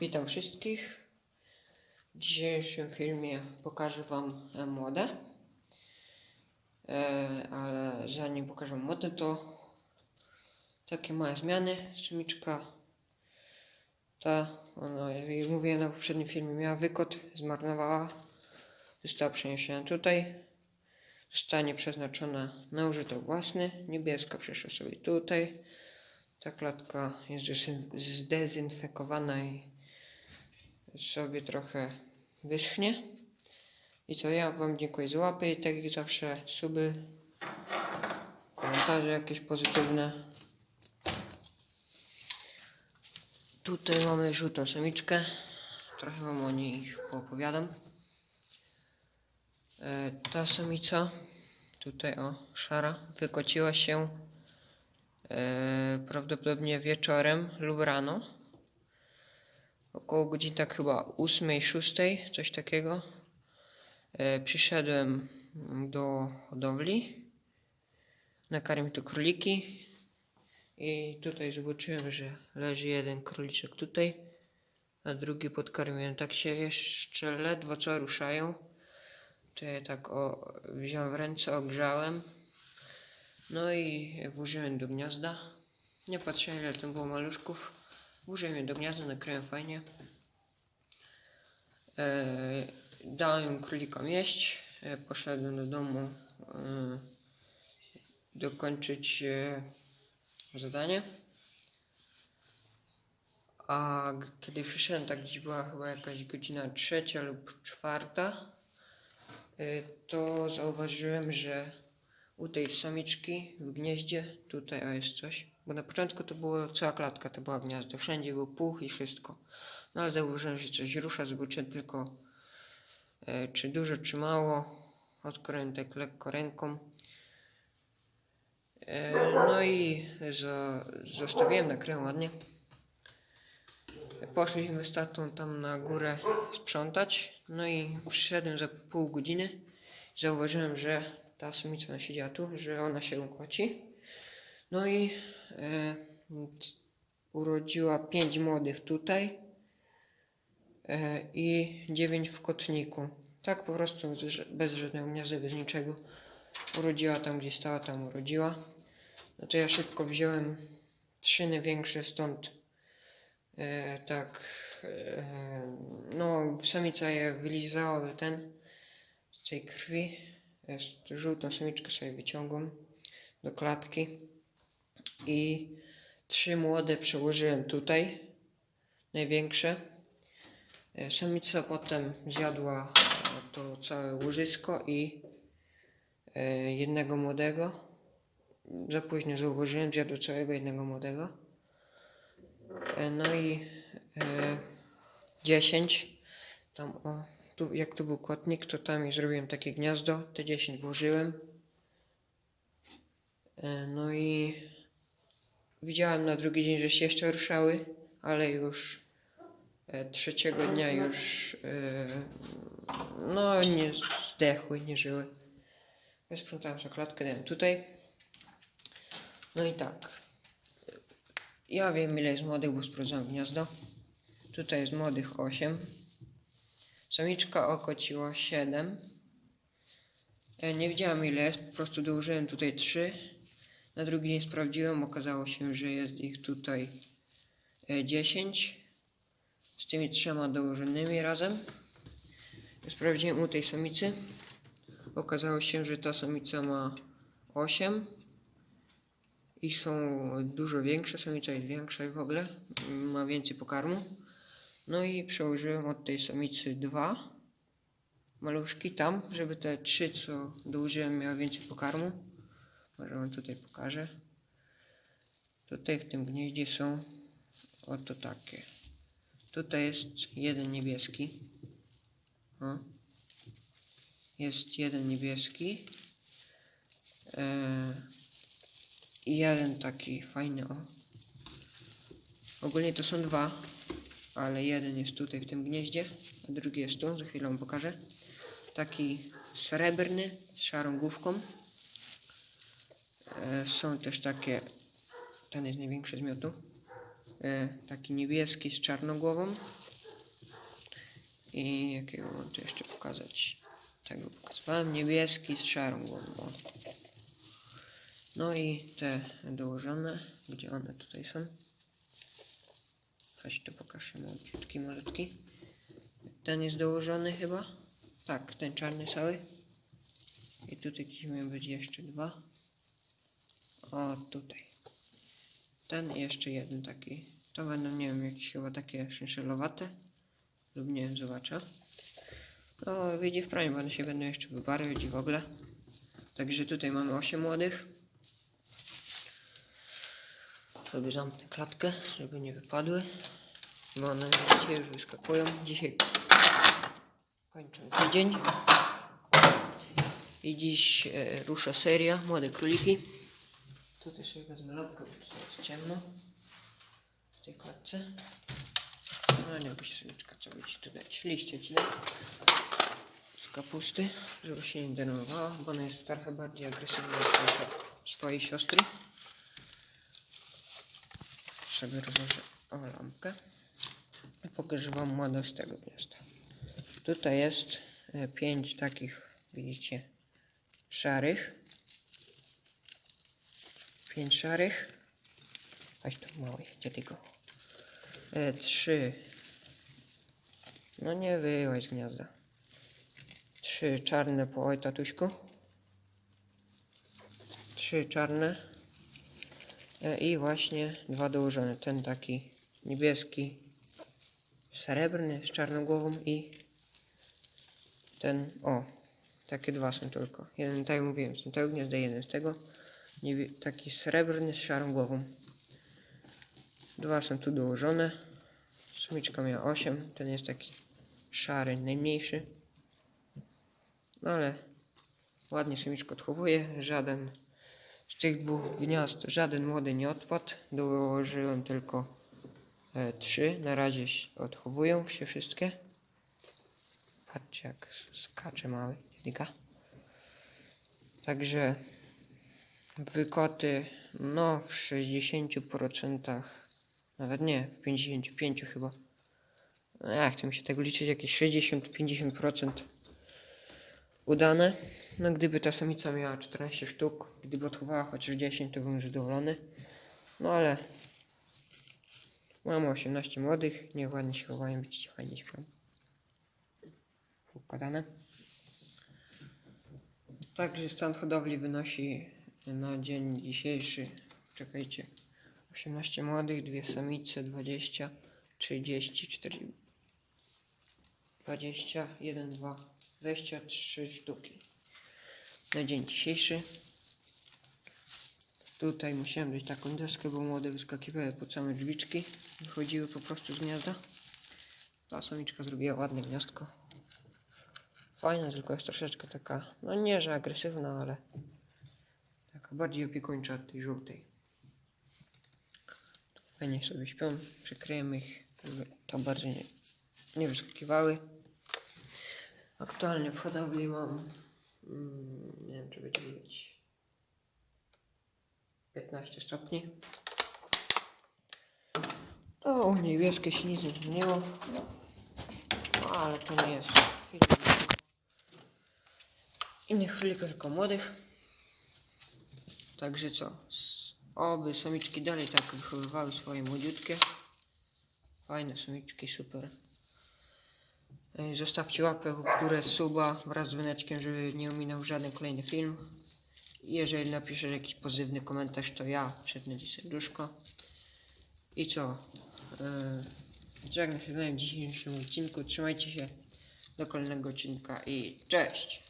Witam wszystkich. W dzisiejszym filmie pokażę Wam e, młode. Ale zanim pokażę młode, to takie małe zmiany. Sumiczka ta, ona, jak mówiłem na poprzednim filmie, miała wykot, zmarnowała. Została przeniesiona tutaj. Zostanie przeznaczona na użytek własny. Niebieska przeszła sobie tutaj. Ta klatka jest zdezyn- zdezynfekowana i sobie trochę wyschnie. I co, ja Wam dziękuję za łapy i tak jak zawsze suby, komentarze jakieś pozytywne. Tutaj mamy żółtą samiczkę. Trochę Wam o niej opowiadam. E, ta samica, tutaj o, szara, wykociła się e, prawdopodobnie wieczorem lub rano. Około godzin tak chyba 8, 6, coś takiego. E, przyszedłem do hodowli. Nakarmię tu króliki. I tutaj zobaczyłem, że leży jeden króliczek tutaj, a drugi podkarmiłem. Tak się jeszcze ledwo co ruszają. To ja tak o, wziąłem w ręce, ogrzałem. No i włożyłem do gniazda. Nie patrzyłem ile tam było maluszków. Włożyłem je do gniazda, nakryłem fajnie. E, dałem królikom jeść. E, poszedłem do domu e, dokończyć e, zadanie. A kiedy przyszedłem, tak gdzieś była chyba jakaś godzina trzecia lub czwarta, y, to zauważyłem, że u tej samiczki w gnieździe, tutaj a jest coś, bo na początku to było cała klatka, to była gniazdo, wszędzie był puch i wszystko. No ale zauważyłem, że coś rusza, zobaczyłem tylko e, czy dużo, czy mało. Odkryłem tak lekko ręką. E, no i za, zostawiłem, nakryłem ładnie. Poszliśmy z tatą tam na górę sprzątać. No i przyszedłem za pół godziny. Zauważyłem, że ta samica ona siedziała tu, że ona się kłaci. No i e, urodziła pięć młodych tutaj e, i dziewięć w kotniku. Tak po prostu bez żadnego gniazda, bez niczego. Urodziła tam, gdzie stała, tam urodziła. No to ja szybko wziąłem trzy największe stąd E, tak, e, no samica je wylizała ten z tej krwi. Jest żółtą samiczkę sobie wyciągłem do klatki i trzy młode przełożyłem tutaj, największe. E, Samica potem zjadła e, to całe łożysko i e, jednego młodego. Za późno zauważyłem, zjadł całego jednego młodego. No i e, 10. Tam o, tu, jak tu był kotnik, to tam i zrobiłem takie gniazdo. Te 10 włożyłem. No i widziałem na drugi dzień, że się jeszcze ruszały, ale już e, trzeciego dnia już e, no nie zdechły, nie żyły. Ja sprzątałem sobie klatkę, dałem tutaj. No i tak. Ja wiem ile jest młodych, bo sprawdzałem gniazdo. Tutaj jest młodych 8. Samiczka okociła 7. E, Nie wiedziałem ile jest, po prostu dołożyłem tutaj 3. Na drugi dzień sprawdziłem, okazało się, że jest ich tutaj e, 10. Z tymi trzema dołożonymi razem. Sprawdziłem u tej samicy. Okazało się, że ta samica ma 8. I są dużo większe, samica jest większa i w ogóle ma więcej pokarmu. No i przełożyłem od tej samicy dwa maluszki tam, żeby te trzy, co dołożyłem, miały więcej pokarmu. Może wam tutaj pokażę. Tutaj w tym gnieździe są oto takie. Tutaj jest jeden niebieski. O. Jest jeden niebieski. Eee, i jeden taki fajny, o. Ogólnie to są dwa, ale jeden jest tutaj w tym gnieździe, a drugi jest tu, za chwilę wam pokażę. Taki srebrny, z szarą główką. E, są też takie, ten jest największy z miotu. E, taki niebieski z czarną głową. I jakiego mam tu jeszcze pokazać? Tego pokazywałem. Niebieski z szarą głową. No i te dołożone. Gdzie one tutaj są? Chodź tu pokażę malutki, malutki. Ten jest dołożony chyba. Tak, ten czarny cały. I tutaj gdzieś miał być jeszcze dwa. O, tutaj. Ten i jeszcze jeden taki. To będą, nie wiem, jakieś chyba takie szynszelowate. Lub nie wiem, zobaczę. No, wyjdzie w praniu, bo one się będą jeszcze wybarwiać i w ogóle. Także tutaj mamy 8 młodych. Sobie zamknę klatkę, żeby nie wypadły. Bo one dzisiaj już wyskakują. Dzisiaj kończę tydzień. I dziś e, rusza seria Młode Króliki. Tutaj sobie wezmę lampkę, bo tu jest ciemno. W tej klatce. No nie się samiczka, co by ci tu dać? Liście ci dać. Z kapusty, żeby się nie denerwowała, bo ona jest trochę bardziej agresywna od swojej- siostry. Sobie rozłożę o lampkę. I pokażę wam młodo z tego gniazda. Tutaj jest e, pięć takich, widzicie, szarych. Pięć szarych. Chodź tu mały, gdzie ty go? E, trzy. No nie wyłaź z gniazda. Trzy czarne po oj tatuśku. Trzy czarne. E, I właśnie dwa dołożone. Ten taki niebieski, srebrny z czarną głową i ten, o, takie dwa są tylko. Jeden, tak jak mówiłem, z tego gniazda, jeden z tego. Taki srebrny z szarą głową. Dwa są tu dołożone. Samiczka miała 8, ten jest taki szary, najmniejszy. No ale ładnie samiczka odchowuje. Żaden z tych dwóch gniazd, żaden młody nie odpadł. Dołożyłem tylko e, trzy. Na razie odchowują się wszystkie. Patrzcie jak skacze mały. Dzielika. Także wykoty no w 60% nawet nie, w 55 chyba. Ja chcę mi się tego liczyć, jakieś 60-50% udane. No gdyby ta samica miała 14 sztuk, gdyby odchowała chociaż 10, to bym zadowolony. No ale mamy 18 młodych, niech ładnie się chowają, widzicie, fajnie śpią. Układane. Także stan hodowli wynosi na dzień dzisiejszy, czekajcie, 18 młodych, dwie samice, 20, 30, 40, 20, 1, 2, 23 sztuki. Na dzień dzisiejszy. Tutaj musiałem dać taką deskę, bo młode wyskakiwały po same drzwiczki. Wychodziły po prostu z gniazda. Ta samiczka zrobiła ładne gniazdko. Fajna, tylko jest troszeczkę taka, no nie, że agresywna, ale bardziej opiekuńcza od tej żółtej. Fajnie sobie śpią, przykryjemy ich, żeby to bardziej nie, nie wyskakiwały. Aktualnie w hodowli mam, mm, nie wiem czy będzie widać, 15 stopni. To u niebieskie się nic nie zmieniło, no, ale to nie jest innych królików, tylko młodych. Także co, oby samiczki dalej tak wychowywały swoje młodziutkie. Fajne samiczki, super. Ej, Zostawcie łapę w górę, suba wraz z dzwoneczkiem, żeby nie ominął żaden kolejny film. Jeżeli napiszesz jakiś pozytywny komentarz, to ja przetnę ci serduszko. I co? Yy, żegnam się z wami w dzisiejszym odcinku. Trzymajcie się do kolejnego odcinka i cześć!